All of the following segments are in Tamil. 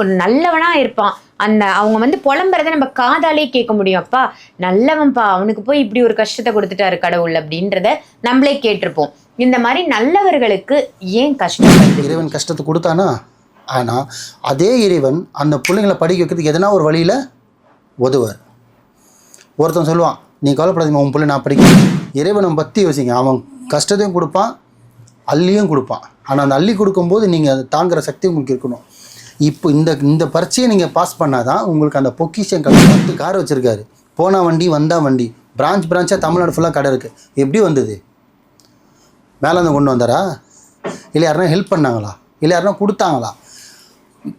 ஒரு நல்லவனாக இருப்பான். அந்த அவங்க வந்து புலம்புறத நம்ம காதாலே கேட்க முடியும். அப்பா நல்லவன்ப்பா அவனுக்கு போய் இப்படி ஒரு கஷ்டத்தை கொடுத்துட்டாரு கடவுள் அப்படின்றத நம்மளே கேட்டிருப்போம். இந்த மாதிரி நல்லவர்களுக்கு ஏன் கஷ்டம் இறைவன் கஷ்டத்தை கொடுத்தானா? ஆனால் அதே இறைவன் அந்த பிள்ளைங்களை படிக்க வைக்கிறதுக்கு எதனா ஒரு வழியில் உதவுவார் ஒருத்தன் சொல்லுவான் நீ கவலைப்படாதீங்க உன் பிள்ளை நான் படிக்கிறேன். இறைவனை பற்றி யோசிங்க. அவன் கஷ்டத்தையும் கொடுப்பான் அள்ளியும் கொடுப்பான். ஆனால் அந்த அள்ளி கொடுக்கும்போது நீங்கள் அதை தாங்குகிற சக்தி உங்களுக்கு இருக்கணும். இப்போ இந்த இந்த பரீட்சையை நீங்கள் பாஸ் பண்ணாதான் உங்களுக்கு அந்த பொக்கிஷன் கடை பத்து கார் வச்சுருக்காரு. போனால் வண்டி வந்தால் வண்டி. பிரான்ச் பிரான்ச்சாக தமிழ்நாடு ஃபுல்லாக கடை இருக்குது எப்படி வந்தது? மேலே வந்து கொண்டு வந்தாரா? இல்லை யாருனா ஹெல்ப் பண்ணாங்களா? இல்லை யாருனா கொடுத்தாங்களா?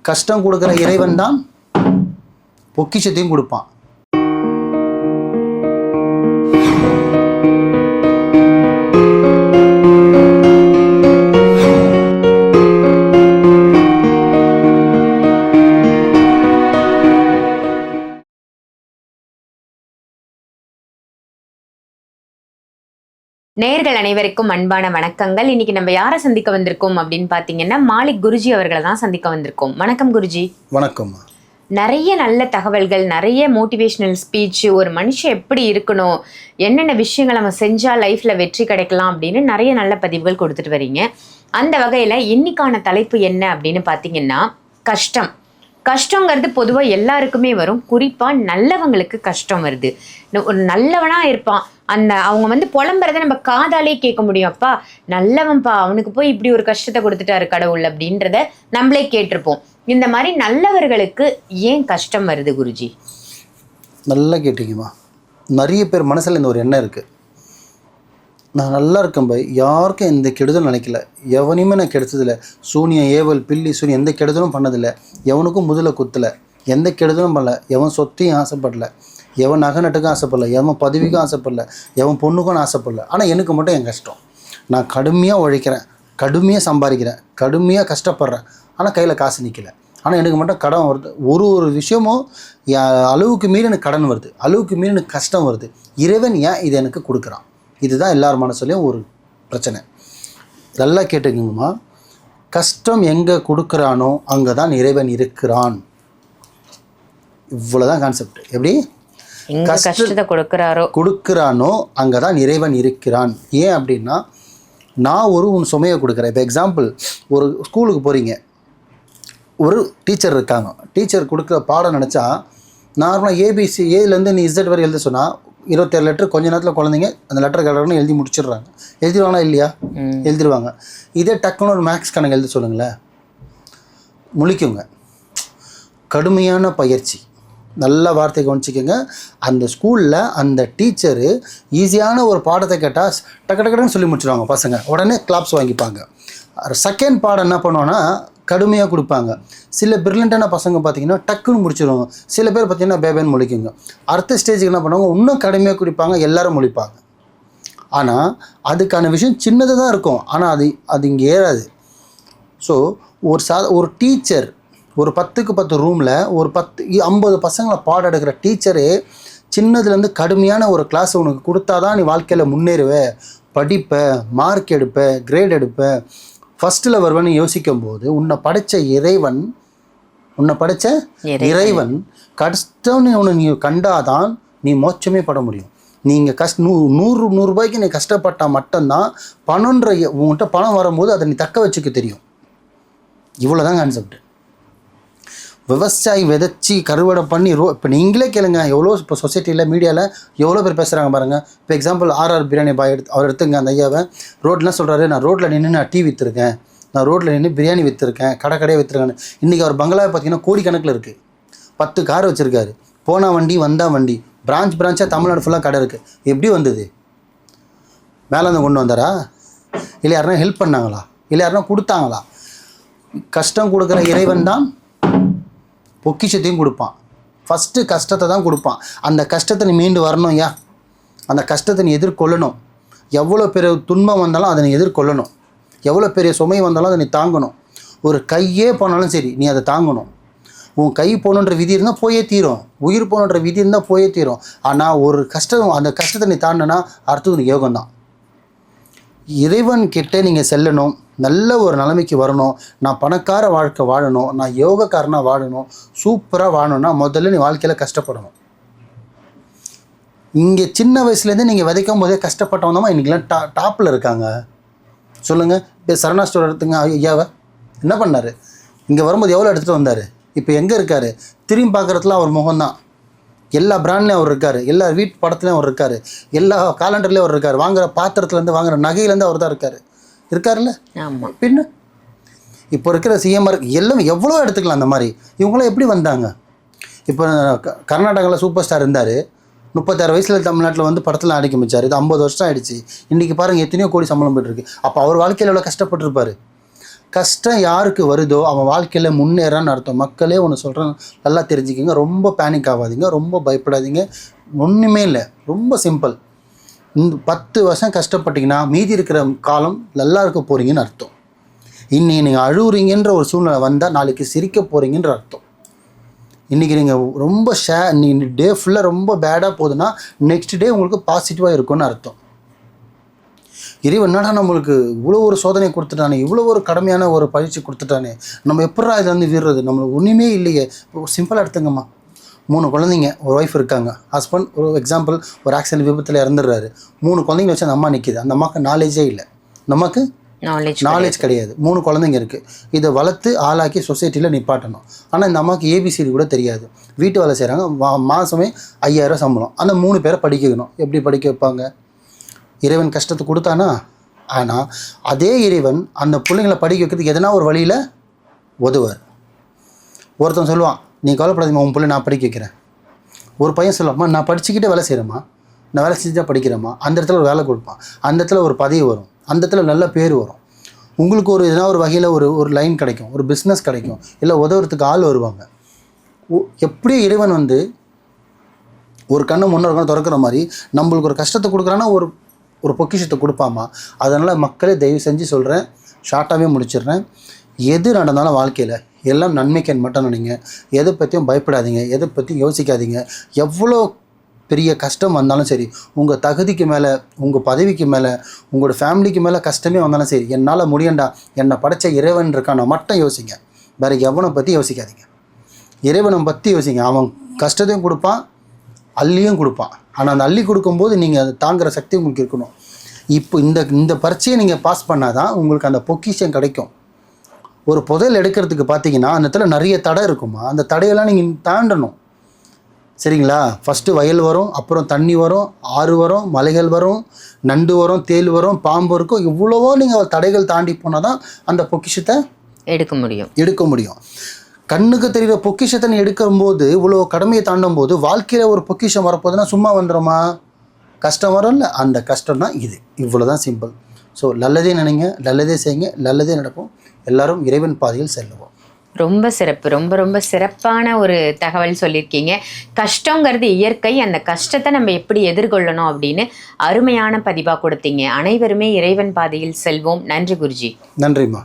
கஷ்டம் கொடுக்குற இறைவன் தான் பொக்கிஷத்தையும் கொடுப்பான். நேர்கள் அனைவருக்கும் அன்பான வணக்கங்கள். இன்னைக்கு நம்ம யாரை சந்திக்க வந்திருக்கோம் அப்படின்னு பார்த்தீங்கன்னா மாலிக் குருஜி அவர்களை தான் சந்திக்க வந்திருக்கோம். வணக்கம் குருஜி. வணக்கம்மா நிறைய நல்ல தகவல்கள் நிறைய மோட்டிவேஷனல் ஸ்பீச் ஒரு மனுஷன் எப்படி இருக்கணும் என்னென்ன விஷயங்கள் நம்ம செஞ்சால் லைஃப்பில் வெற்றி கிடைக்கலாம் அப்படின்னு நிறைய நல்ல பதிவுகள் கொடுத்துட்டு வரீங்க. அந்த வகையில் இன்னைக்கான தலைப்பு என்ன அப்படின்னு பார்த்தீங்கன்னா கஷ்டம். கஷ்டங்கிறது பொதுவாக எல்லாருக்குமே வரும். குறிப்பாக நல்லவங்களுக்கு கஷ்டம் வருது. ஒரு நல்லவனாக இருப்பான். அந்த அவங்க வந்து புலம்புறத நம்ம காதாலே கேட்க முடியும். அப்பா நல்லவன்ப்பா அவனுக்கு போய் இப்படி ஒரு கஷ்டத்தை கொடுத்துட்டாரு கடவுள் அப்படின்றத நம்மளே கேட்டிருப்போம். இந்த மாதிரி நல்லவர்களுக்கு ஏன் கஷ்டம் வருது குருஜி? நல்லா கேட்டீங்கம்மா. நிறைய பேர் மனசில் இந்த ஒரு எண்ணம் இருக்குது நான் நல்லா இருக்கேன் பை யாருக்கும் எந்த கெடுதலும் நினைக்கல. எவனையுமே நான் கெடுத்ததில்ல. சூனியா ஏவல் பில்லி சூனியம் எந்த கெடுதலும் பண்ணதில்லை. எவனுக்கும் முதல குத்தலை. எந்த கெடுதலும் பண்ணல. எவன் சொத்தையும் ஆசைப்படல. எவன் நகை நட்டுக்கும் ஆசைப்படல. எவன் பதவிக்கும் ஆசைப்படல. எவன் பொண்ணுக்கும் ஆசைப்படல. ஆனால் எனக்கு மட்டும் என் கஷ்டம். நான் கடுமையாக உழைக்கிறேன். கடுமையாக சம்பாதிக்கிறேன். கடுமையாக கஷ்டப்படுறேன். ஆனால் கையில் காசு நிற்கல ஆனால் எனக்கு மட்டும் கடன் வருது. ஒரு ஒரு விஷயமும் அளவுக்கு மீறி எனக்கு கடன் வருது. அளவுக்கு மீறி எனக்கு கஷ்டம் வருது. இறைவன் ஏன் இதை எனக்கு கொடுக்குறான்? இதுதான் எல்லார் மனசுலையும் ஒரு பிரச்சனை. நல்லா கேட்டுக்கோங்கம்மா. கஷ்டம் எங்கே கொடுக்குறானோ அங்கே தான் இறைவன் இருக்கிறான். இவ்வளோதான் கான்செப்ட் எப்படி? கஷ்டத்தை கொடுக்குறாரோ? கொடுக்குறானோ அங்கே தான் இறைவன் இருக்கிறான். ஏன் அப்படின்னா நான் ஒரு உன் சுமையை கொடுக்குறேன். இப்போ எக்ஸாம்பிள் ஒரு ஸ்கூலுக்கு போகிறீங்க ஒரு டீச்சர் இருக்காங்க. டீச்சர் கொடுக்குற பாடம் நினச்சா நார்மலாக ஏபிசி ஏலேருந்து நீ இசட் வரை எழுத சொன்னால் இருபத்தேழு லெட்டர் கொஞ்ச நேரத்தில் குழந்தைங்க அந்த லெட்டர் கடற்கன்னு எழுதி முடிச்சிடுறாங்க. எழுதிடுவாங்களா இல்லையா. எழுதிடுவாங்க. இதே டக்குன்னு ஒரு மேக்ஸ் கணக்கு எழுத சொல்லுங்களேன். முழிக்குங்க. கடுமையான பயிற்சி. நல்ல வார்த்தை கவனிச்சிக்கோங்க. அந்த ஸ்கூலில் அந்த டீச்சரு ஈஸியான ஒரு பாடத்தை கேட்டால் டக்கு டக்குன்னு சொல்லி முடிச்சிடுவாங்க பசங்க. உடனே கிளாப்ஸ் வாங்கிப்பாங்க. செகண்ட் பாடம் என்ன பண்ணுவோன்னா கடுமையாக கொடுப்பாங்க. சில பிரில்லண்டான பசங்க பார்த்தீங்கன்னா டக்குன்னு முடிச்சிடுவாங்க சில பேர் பார்த்தீங்கன்னா பேபேன்னு முழிக்குங்க. அடுத்த ஸ்டேஜுக்கு என்ன பண்ணுவாங்க? இன்னும் கடுமையாக குடிப்பாங்க. எல்லாரும் முழிப்பாங்க. ஆனால் அதுக்கான விஷயம் சின்னதாக தான் இருக்கும். ஆனால் அது அது இங்கே ஏறாது. ஸோ ஒரு சா ஒரு டீச்சர் ஒரு பத்துக்கு பத்து ரூமில் ஒரு பத்து ஐம்பது பசங்களை பாடம் எடுக்கிற டீச்சரே சின்னதுலேருந்து கடுமையான ஒரு கிளாஸ் உனக்கு கொடுத்தா தான் நீ வாழ்க்கையில் முன்னேறுவ. படிப்ப மார்க் எடுப்ப கிரேட் எடுப்ப. ஃபஸ்ட்டில் வருவேன்னு யோசிக்கும் போது உன்னை படைச்ச இறைவன் உன்னை படைச்ச இறைவன். கஷ்டம்னு உன்னை நீ கண்டாதான் நீ மோட்சமே பட முடியும். நீங்கள் கஷ்ட நூ நூறு நூறுரூபாய்க்கு நீ கஷ்டப்பட்டால் மட்டும்தான் பணன்ற உங்கள்கிட்ட பணம் வரும்போது அதை நீ தக்க வச்சுக்க தெரியும். இவ்வளோதான் கான்செப்ட் விவசாயி விதைச்சி கருவடை பண்ணி ரோ இப்போ நீங்களே கேளுங்க எவ்வளோ இப்போ சொசைட்டியில் மீடியாவில் எவ்வளோ பேர் பேசுகிறாங்க பாருங்கள் இப்போ எக்ஸாம்பிள் ஆர்ஆர் பிரியாணி பாய் எடுத்து அவர் எடுத்துங்க அந்த ஐயாவை. ரோட்லாம் சொல்கிறாரு நான் ரோட்டில் நின்று நான் டீ விற்றுருக்கேன் நான் ரோட்டில் நின்று பிரியாணி விற்றுருக்கேன் கடை கடையை விற்றுருக்கேன் இன்றைக்கி அவர் பங்களாவை பார்த்தீங்கன்னா கோடிக்கணக்கில் இருக்குது பத்து கார் வச்சுருக்காரு. போனால் வண்டி வந்தால் வண்டி. பிரான்ச் பிரான்ச்சாக தமிழ்நாடு ஃபுல்லாக கடை இருக்குது எப்படி வந்தது? மேலே வந்து கொண்டு வந்தாரா? இல்லை யாருன்னா ஹெல்ப் பண்ணாங்களா? இல்லை யாருன்னா கொடுத்தாங்களா? கஷ்டம் கொடுக்குற இறைவன் தான் பொக்கிஷத்தையும் கொடுப்பான். ஃபஸ்ட்டு கஷ்டத்தை தான் கொடுப்பான். அந்த கஷ்டத்தை நீ மீண்டு வரணும் ஐயா. அந்த கஷ்டத்தை நீ எதிர்கொள்ளணும். எவ்வளோ பெரிய துன்பம் வந்தாலும் அதை நீ எதிர்கொள்ளணும். எவ்வளோ பெரிய சுமை வந்தாலும் அதை நீ தாங்கணும். ஒரு கையே போனாலும் சரி நீ அதை தாங்கணும். உன் கை போகணுன்ற விதி இருந்தால் போயே தீரும். உயிர் போகணுன்ற விதி இருந்தால் போயே தீரும். ஆனால் ஒரு கஷ்டம் அந்த கஷ்டத்தை நீ தாண்டினா அடுத்தது உனக்கு யோகம் தான் இறைவன் கிட்ட நீங்கள் செல்லணும். நல்ல ஒரு நிலைமைக்கு வரணும். நான் பணக்கார வாழ்க்கை வாழணும். நான் யோகக்காரனாக வாழணும். சூப்பராக வாழணும்னா முதல்ல நீ வாழ்க்கையில் கஷ்டப்படணும். இங்கே சின்ன வயசுலேருந்து நீங்கள் விதைக்கும் போதே கஷ்டப்பட்டவங்க தான் இன்றைக்கெலாம் டா டாப்பில் இருக்காங்க. சொல்லுங்கள் இப்போ சரணா ஸ்டோர் எடுத்துங்க. ஐயாவை. என்ன பண்ணார்? இங்கே வரும்போது எவ்வளோ எடுத்துகிட்டு வந்தார்? இப்போ எங்கே இருக்கார்? திரும்பி பார்க்குறதுலாம் அவர் முகம்தான். எல்லா பிராண்ட்லேயும் அவர் இருக்கார். எல்லா வீட்டு படத்துலையும் அவர் இருக்கார். எல்லா காலண்டர்லேயும் அவர் இருக்கார். வாங்குற பாத்திரத்துலேருந்து வாங்குற நகையிலேருந்து அவர் தான் இருக்கார். இருக்கார்ல ஆமா. பின்ன? இப்போ இருக்கிற சிஎம்ஆர் எல்லாம் எவ்வளோ எடுத்துக்கலாம் அந்த மாதிரி. இவங்களாம் எப்படி வந்தாங்க? இப்போ கர்நாடகாவில் சூப்பர் ஸ்டார் இருந்தார். முப்பத்தாறு வயசில் தமிழ்நாட்டில் வந்து படத்தில் மிச்சார் இது ஐம்பது வருஷம் ஆயிடுச்சு. இன்றைக்கி பாருங்கள் எத்தனையோ கோடி சம்பளம் போயிட்டுருக்கு அப்போ அவர் வாழ்க்கையில் எவ்வளோ கஷ்டப்பட்டிருப்பாரு? கஷ்டம் யாருக்கு வருதோ அவன் வாழ்க்கையில் முன்னேறான்னு அர்த்தம். மக்களே ஒன்று சொல்கிறேன் நல்லா தெரிஞ்சுக்கிங்க. ரொம்ப பேனிக் ஆகாதீங்க ரொம்ப பயப்படாதீங்க. ஒன்றுமே இல்லை. ரொம்ப சிம்பிள் இந்த பத்து வருஷம் கஷ்டப்பட்டீங்கன்னா மீதி இருக்கிற காலம் நல்லா இருக்க போகிறீங்கன்னு அர்த்தம். இன்றைக்கி நீங்கள் அழுவுறீங்கன்ற ஒரு சூழ்நிலை வந்தால் நாளைக்கு சிரிக்க போகிறீங்கன்ற அர்த்தம். இன்றைக்கி நீங்கள் ரொம்ப ஷே இன்னைக்கு டே ஃபுல்லாக ரொம்ப பேடாக போகுதுன்னா நெக்ஸ்ட் டே உங்களுக்கு பாசிட்டிவாக இருக்கும்னு அர்த்தம். இறைவன் என்னடா நம்மளுக்கு இவ்வளோ ஒரு சோதனை கொடுத்துட்டானே இவ்வளோ ஒரு கடமையான ஒரு பயிற்சி கொடுத்துட்டானே நம்ம எப்படா இதை வந்து வீடுறது நம்மளுக்கு ஒன்றுமே இல்லையே. சிம்பிளாக எடுத்துங்கம்மா மூணு குழந்தைங்க ஒரு ஒய்ஃப் இருக்காங்க. ஹஸ்பண்ட் ஒரு எக்ஸாம்பிள் ஒரு ஆக்சிடென்ட் விபத்தில் இறந்துடுறாரு. மூணு குழந்தைங்க வச்சு அந்த அம்மா நிற்கிது அந்த அம்மாவுக்கு நாலேஜே இல்லை. அம்மாவுக்கு நாலேஜ் நாலேஜ் கிடையாது. மூணு குழந்தைங்க இருக்குது இதை வளர்த்து ஆளாக்கி சொசைட்டியில் நிப்பாட்டணும். ஆனால் இந்த அம்மாவுக்கு ஏபிசிடி கூட தெரியாது. வீட்டு வேலை செய்கிறாங்க மா மாதமே ஐயாயிரம் சம்பளம். அந்த மூணு பேரை படிக்க வைக்கணும் எப்படி படிக்க வைப்பாங்க? இறைவன் கஷ்டத்தை கொடுத்தானா? ஆனால் அதே இறைவன் அந்த பிள்ளைங்களை படிக்க வைக்கிறதுக்கு எதனா ஒரு வழியில் உதவார் ஒருத்தன் சொல்லுவான் நீ கவலைப்படாதீங்க உன் பிள்ளை நான் படிக்க வைக்கிறேன். ஒரு பையன் சொல்லுவாம்மா நான் படிச்சுக்கிட்டே வேலை செய்கிறேம்மா நான் வேலை செஞ்சுதான் படிக்கிறேம்மா. அந்த இடத்துல ஒரு வேலை கொடுப்பான். அந்த இடத்துல ஒரு பதவி வரும். அந்த இடத்துல நல்ல பேர் வரும். உங்களுக்கு ஒரு எதனா ஒரு வகையில் ஒரு ஒரு லைன் கிடைக்கும் ஒரு பிஸ்னஸ் கிடைக்கும் இல்லை உதவுறதுக்கு ஆள் வருவாங்க. ஒ- இறைவன் வந்து ஒரு கண்ணை முன்னொரு கண்ணை திறக்கிற மாதிரி நம்மளுக்கு ஒரு கஷ்டத்தை கொடுக்குறான்னா ஒரு ஒரு பொக்கிஷத்தை கொடுப்பாமா? அதனால் மக்களே தயவு செஞ்சு சொல்கிறேன் ஷார்ட்டாகவே முடிச்சிடுறேன். எது நடந்தாலும் வாழ்க்கையில் எல்லாம் நன்மைக்கன் மட்டும் நினைங்க. எதை பற்றியும் பயப்படாதீங்க எதை பற்றியும் யோசிக்காதீங்க. எவ்வளோ பெரிய கஷ்டம் வந்தாலும் சரி உங்கள் தகுதிக்கு மேலே உங்கள் பதவிக்கு மேலே உங்களோட ஃபேமிலிக்கு மேலே கஷ்டமே வந்தாலும் சரி என்னால் முடியண்டா என்னை படைச்ச இறைவன் இருக்கான மட்டும் யோசிங்க. வேறு எவனை பற்றி யோசிக்காதீங்க. இறைவனை பற்றி யோசிங்க. அவன் கஷ்டத்தையும் கொடுப்பான் அள்ளியும் கொடுப்பான். ஆனால் அந்த அள்ளி கொடுக்கும்போது நீங்கள் அதை தாங்குற சக்தி உங்களுக்கு இருக்கணும். இப்போ இந்த இந்த பரீட்சையை நீங்கள் பாஸ் பண்ணாதான் உங்களுக்கு அந்த பொக்கிஷம் கிடைக்கும். ஒரு புதையல் எடுக்கிறதுக்கு பார்த்தீங்கன்னா அந்த இடத்துல நிறைய தடை இருக்குமா? அந்த தடையெல்லாம் நீங்கள் தாண்டணும். சரிங்களா? ஃபஸ்ட்டு வயல் வரும் அப்புறம் தண்ணி வரும் ஆறு வரும் மலைகள் வரும் நண்டு வரும் தேள் வரும் பாம்பு இருக்கும் இவ்வளவோ நீங்கள் தடைகள் தாண்டி போனால் தான் அந்த பொக்கிஷத்தை எடுக்க முடியும். எடுக்க முடியும். கண்ணுக்கு தெரிகிற பொக்கிஷத்தை நீ எடுக்கும்போது இவ்வளோ கடமையை தாண்டும் போது வாழ்க்கையில் ஒரு பொக்கிஷம் வரப்போகுதுன்னா சும்மா வந்துடுமா கஷ்டம் வரும்ல. அந்த கஷ்டம் தான் இது. இவ்வளோ தான் சிம்பிள் ஸோ நல்லதே நினைங்க நல்லதே செய்யுங்க நல்லதே நடக்கும். எல்லாரும் இறைவன் பாதையில் செல்லுவோம். ரொம்ப சிறப்பு. ரொம்ப ரொம்ப சிறப்பான ஒரு தகவல் சொல்லியிருக்கீங்க. கஷ்டங்கிறது இயற்கை. அந்த கஷ்டத்தை நம்ம எப்படி எதிர்கொள்ளணும் அப்படின்னு அருமையான பதிவாக கொடுத்தீங்க. அனைவருமே இறைவன் பாதையில் செல்வோம். நன்றி குருஜி. நன்றிம்மா.